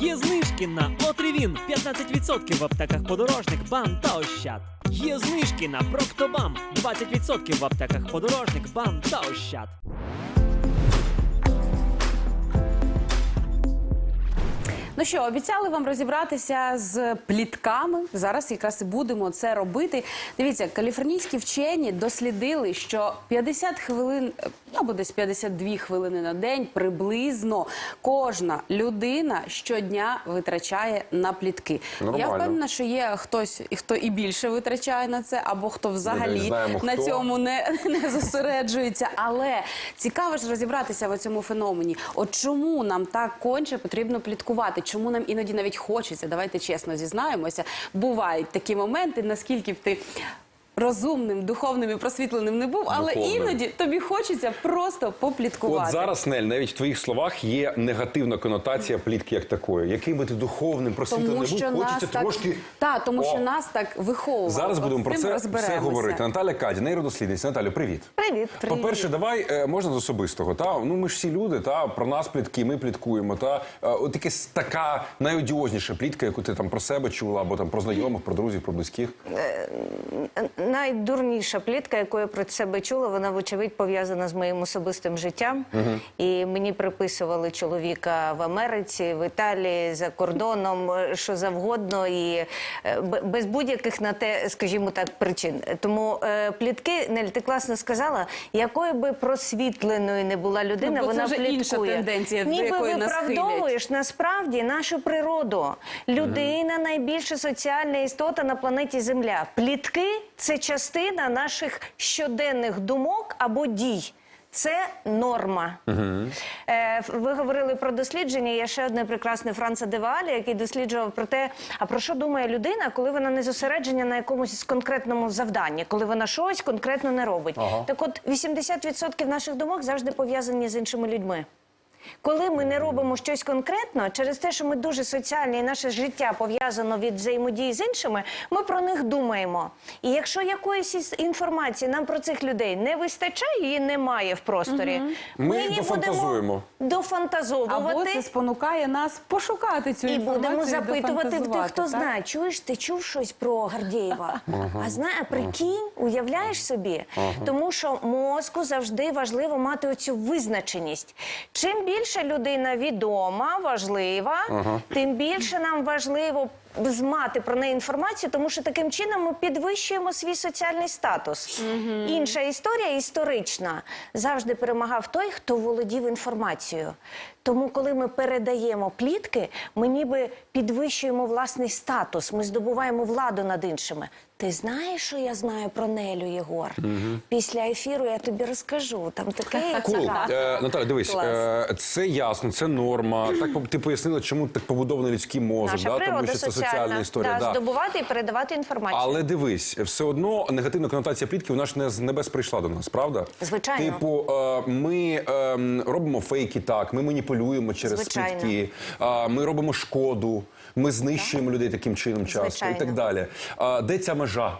Є знижки на Отривін 15% в аптеках подорожник, бам та ощад. Є знижки на Проктобам 20% в аптеках подорожник, бам та ощад. Ну що, обіцяли вам розібратися з плітками. Зараз якраз і будемо це робити. Дивіться, каліфорнійські вчені дослідили, що 50 хвилин е, або десь 52 хвилини на день приблизно кожна людина щодня витрачає на плітки. Я впевнена, що є хтось, хто і більше витрачає на це, або хто взагалі знаємо, на хто. цьому не, не зосереджується. Але цікаво ж розібратися в цьому феномені. От чому нам так конче потрібно пліткувати? Чому нам іноді навіть хочеться? Давайте чесно зізнаємося. Бувають такі моменти, наскільки б ти. Розумним, духовним і просвітленим не був, але Духовним. іноді тобі хочеться просто попліткувати. От зараз, Нель, навіть в твоїх словах є негативна конотація плітки як такої. Яким би ти духовним, просвітленим тому не був, що нас хочеться так трошки. та, тому що О, нас так виховували. Зараз От будемо з про цим це все розберемося. говорити. Наталя Кадя, нейродослідниця. Наталю, привіт. Привіт. По-перше, давай е, можна з особистого. Та ну ми ж всі люди, та про нас плітки, ми пліткуємо. Та е, от якась така найодіозніша плітка, яку ти там про себе чула, або там про знайомих, про друзів, про близьких. Найдурніша плітка, яку я про себе чула, вона вочевидь пов'язана з моїм особистим життям. І мені приписували чоловіка в Америці, в Італії, за кордоном, е, що завгодно, і е, без будь-яких на те, скажімо так, причин. Тому е, плітки, Нель, ти класно сказала, якою би просвітленою не була людина, Ну, вона вже пліткує. інша тенденція, до Ніби якої нас хилять. виправдовуєш насправді нашу природу. Людина найбільша соціальна істота на планеті Земля. Плітки це частина наших щоденних думок або дій. Це норма. Е, ви говорили про дослідження. Є ще одне прекрасне Франца Девалі, який досліджував про те, а про що думає людина, коли вона не зосереджена на якомусь конкретному завданні, коли вона щось конкретно не робить. Так от 80% наших думок завжди пов'язані з іншими людьми. Коли ми не робимо щось конкретно, через те, що ми дуже соціальні, і наше життя пов'язано від взаємодії з іншими, ми про них думаємо. І якщо якоїсь інформації нам про цих людей не вистачає, її немає в просторі, Ми її дофантазуємо. будемо дофантазовувати. Або це спонукає нас пошукати цю І інформацію. будемо запитувати в тих, хто так? знає. Чуєш, ти чув щось про Гордєєва? А знає, прикинь, уявляєш собі? Тому що мозку завжди важливо мати оцю визначеність. Чим більше людина відома, важлива, тим більше нам важливо мати про неї інформацію, тому що таким чином ми підвищуємо свій соціальний статус. Інша історія історична завжди перемагав той, хто володів інформацією. Тому, коли ми передаємо плітки, ми ніби підвищуємо власний статус, ми здобуваємо владу над іншими. Ти знаєш, що я знаю про Нелю Єгор? Після ефіру я тобі розкажу. Там таке Кул. Е, Наталя, дивись, Клас. е, це ясно, це норма. Так по- ти пояснила, чому так побудований людський мозок, Наша да? тому природа що це соціальна. історія. Да, да. Здобувати і передавати інформацію. Але дивись, все одно негативна конотація плітки вона ж не з небес прийшла до нас, правда? Звичайно. Типу, е, ми е, робимо фейки так, ми маніпулюємо через Звичайно. плітки, е, ми робимо шкоду, ми знищуємо людей таким чином часто і так далі. Де ця межа?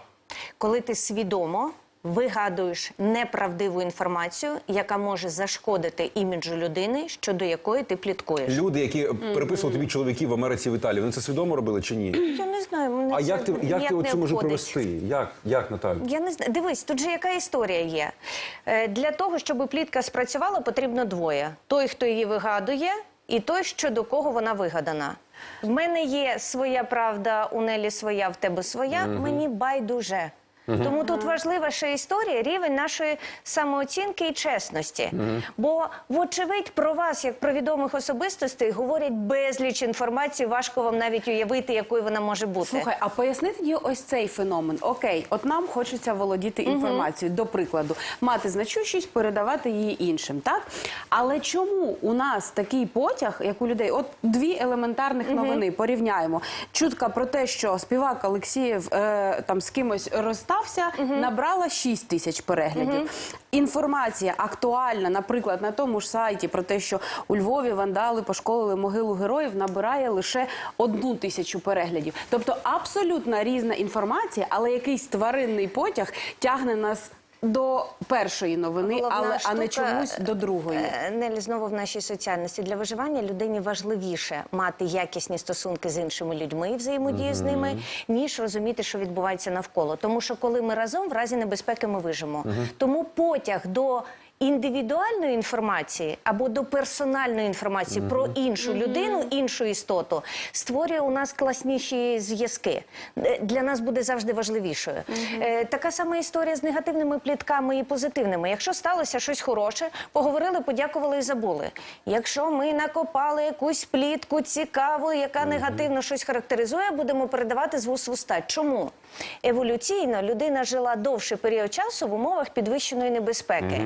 коли ти свідомо вигадуєш неправдиву інформацію, яка може зашкодити іміджу людини, щодо якої ти пліткуєш. Люди, які переписували тобі чоловіків в Америці в Італії, вони це свідомо робили чи ні? Я не знаю, мене А це як ти як ти не оцю можу обходить. провести? Як, як Наталя? Я не знаю. Дивись, тут же яка історія є. Е, Для того, щоб плітка спрацювала, потрібно двоє: той, хто її вигадує, і той, що до кого вона вигадана. В мене є своя правда, у Нелі своя, в тебе своя. Мені байдуже. Тому тут важлива ще історія, рівень нашої самооцінки і чесності. Бо, вочевидь, про вас, як про відомих особистостей, говорять безліч інформації. Важко вам навіть уявити, якою вона може бути. Слухай, а поясни тоді ось цей феномен. Окей, от нам хочеться володіти інформацією, до прикладу, мати значущість, передавати її іншим, так? Але чому у нас такий потяг, як у людей? От дві елементарних новини порівняємо. Чутка про те, що співак Олексієв е, там з кимось розстався, набрала 6 тисяч переглядів. Інформація актуальна, наприклад, на тому ж сайті про те, що у Львові вандали пошколили могилу героїв, набирає лише одну тисячу переглядів. Тобто абсолютно різна інформація, але якийсь тваринний потяг тягне нас до першої новини, Головна але а не чомусь до другої. Е, Нелі, знову в нашій соціальності для виживання людині важливіше мати якісні стосунки з іншими людьми і взаємодію з ними, ніж розуміти, що відбувається навколо. Тому що коли ми разом, в разі небезпеки ми вижимо. Тому потяг до. Індивідуальної інформації або до персональної інформації про іншу людину, іншу істоту створює у нас класніші зв'язки. Е, Для нас буде завжди важливішою. Е, така сама історія з негативними плітками і позитивними. Якщо сталося щось хороше, поговорили, подякували і забули. Якщо ми накопали якусь плітку цікаву, яка негативно щось характеризує, будемо передавати з вуст в уста. Чому? Еволюційно людина жила довший період часу в умовах підвищеної небезпеки.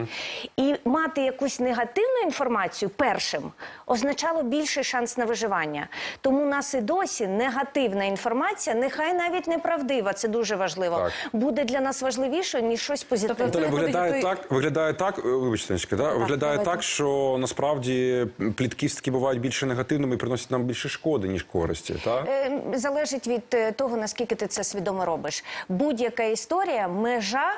І мати якусь негативну інформацію першим означало більший шанс на виживання. Тому у нас і досі негативна інформація, нехай навіть неправдива, це дуже важливо, Так. буде для нас важливішою, ніж щось позитивне. Тобто виглядає так, виглядає так, е, вибачте, да? виглядає так, що насправді плітки все-таки бувають більше негативними і приносять нам більше шкоди, ніж користі. Так? Е, Залежить від е, того, наскільки ти це свідомо робиш. Будь-яка історія, межа.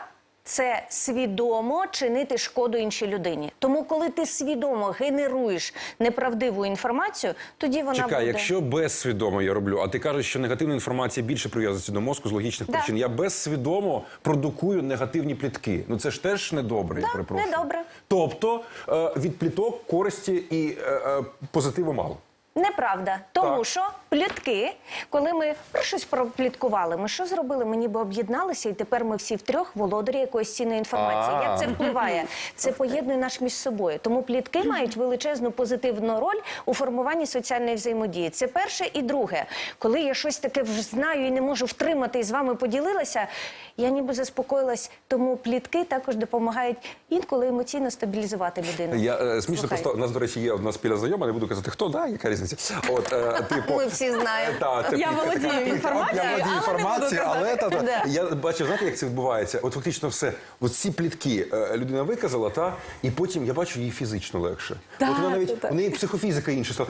Це свідомо чинити шкоду іншій людині. Тому, коли ти свідомо генеруєш неправдиву інформацію, тоді вона Чекай, буде. якщо безсвідомо я роблю, а ти кажеш, що негативна інформація більше прив'язується до мозку з логічних Да. причин. Я безсвідомо продукую негативні плітки. Ну це ж теж недобре, я Да, перепрошую. недобре. Тобто е, від пліток користі і е, е, позитиву мало. Неправда, тому Так. що плітки, коли ми про щось пропліткували, ми що зробили? Ми ніби об'єдналися, і тепер ми всі втрьох володарі якоїсь цінної інформації. А. Як це впливає? Це поєднує нас між собою. Тому плітки мають величезну позитивну роль у формуванні соціальної взаємодії. Це перше і друге. Коли я щось таке вже знаю і не можу втримати і з вами поділилася, я ніби заспокоїлась. Тому плітки також допомагають інколи емоційно стабілізувати людину. Я е, смішно Слухай. просто у нас, до речі, є одна спільна знайома, не буду казати, хто, да, яка різниця. От, е, типу, Ми всі знаємо. Е, та, це Я володію інформацією, Я володію але не буду інформацією, але та, та. Я бачив, знаєте, як це відбувається? От фактично все. От ці плітки е, людина виказала, та, і потім я бачу їй фізично легше. Так, От вона навіть так, так. у неї психофізика інша стала.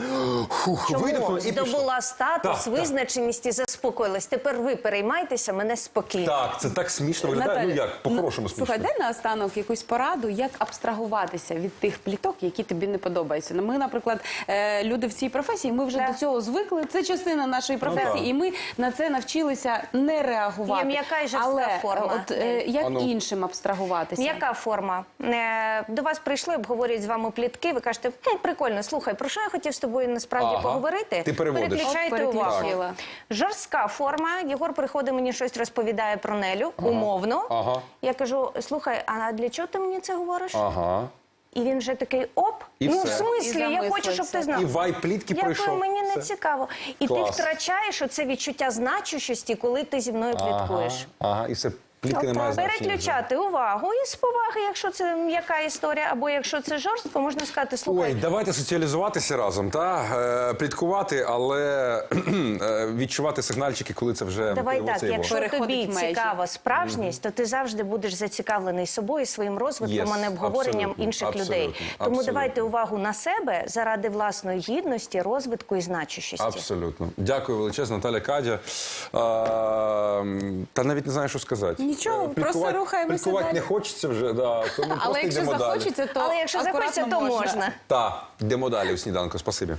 Фух, видихнула і пішла. здобула статус, визначеність і заспокоїлась. Тепер ви переймайтеся мене спокійно. Так, це так смішно виглядає. Ну як, по-хорошому ну, Слухай, смішно. дай наостанок якусь пораду, як абстрагуватися від тих пліток, які тобі не подобаються. Ну, Ми, наприклад, е, люди в цій професії, ми вже Так. до цього звикли. Це частина нашої професії, так. і ми на це навчилися не реагувати. Є м'яка і жорстка Але е, форма. от е, як А ну. іншим абстрагуватися? Яка форма? Е, До вас прийшли, обговорюють з вами плітки. Ви кажете, хм, прикольно, слухай, про що я хотів з тобою насправді Ага. поговорити? Ти переводиш. Переключайте От увагу. Жорстка форма. Єгор приходить мені щось розповідає про Нелю, умовно. Ага. Я кажу: слухай, а для чого ти мені це говориш? Ага. І він вже такий оп. І ну, все. в смислі, І я хочу, щоб замислився. ти знав. І вайп плітки Дякую, пройшов. мені не Все. цікаво. І Клас. ти втрачаєш оце відчуття значущості, коли ти зі мною пліткуєш. Ага, ага, і все, плітки немає значення. Переключати увагу і з поваги, якщо це м'яка історія, або якщо це жорстко, можна сказати, слухай. Ой, давайте соціалізуватися разом, та е, пліткувати, але е, відчувати сигнальчики, коли це вже Давай так, це якщо Переходить тобі межі. цікава справжність, то ти завжди будеш зацікавлений собою, своїм розвитком, Yes, а не обговоренням абсолютно, інших абсолютно, людей. Тому давайте увагу на себе заради власної гідності, розвитку і значущості. Абсолютно. Дякую величезно, Наталя Кадя. А, та навіть не знаю, що сказати. Нічого, просто рухаємося далі. не хочеться вже, да, тому Але просто якщо йдемо далі. захочеться, то Але якщо акуратно захочеться, то можна. Так, йдемо далі у сніданку. Спасибі.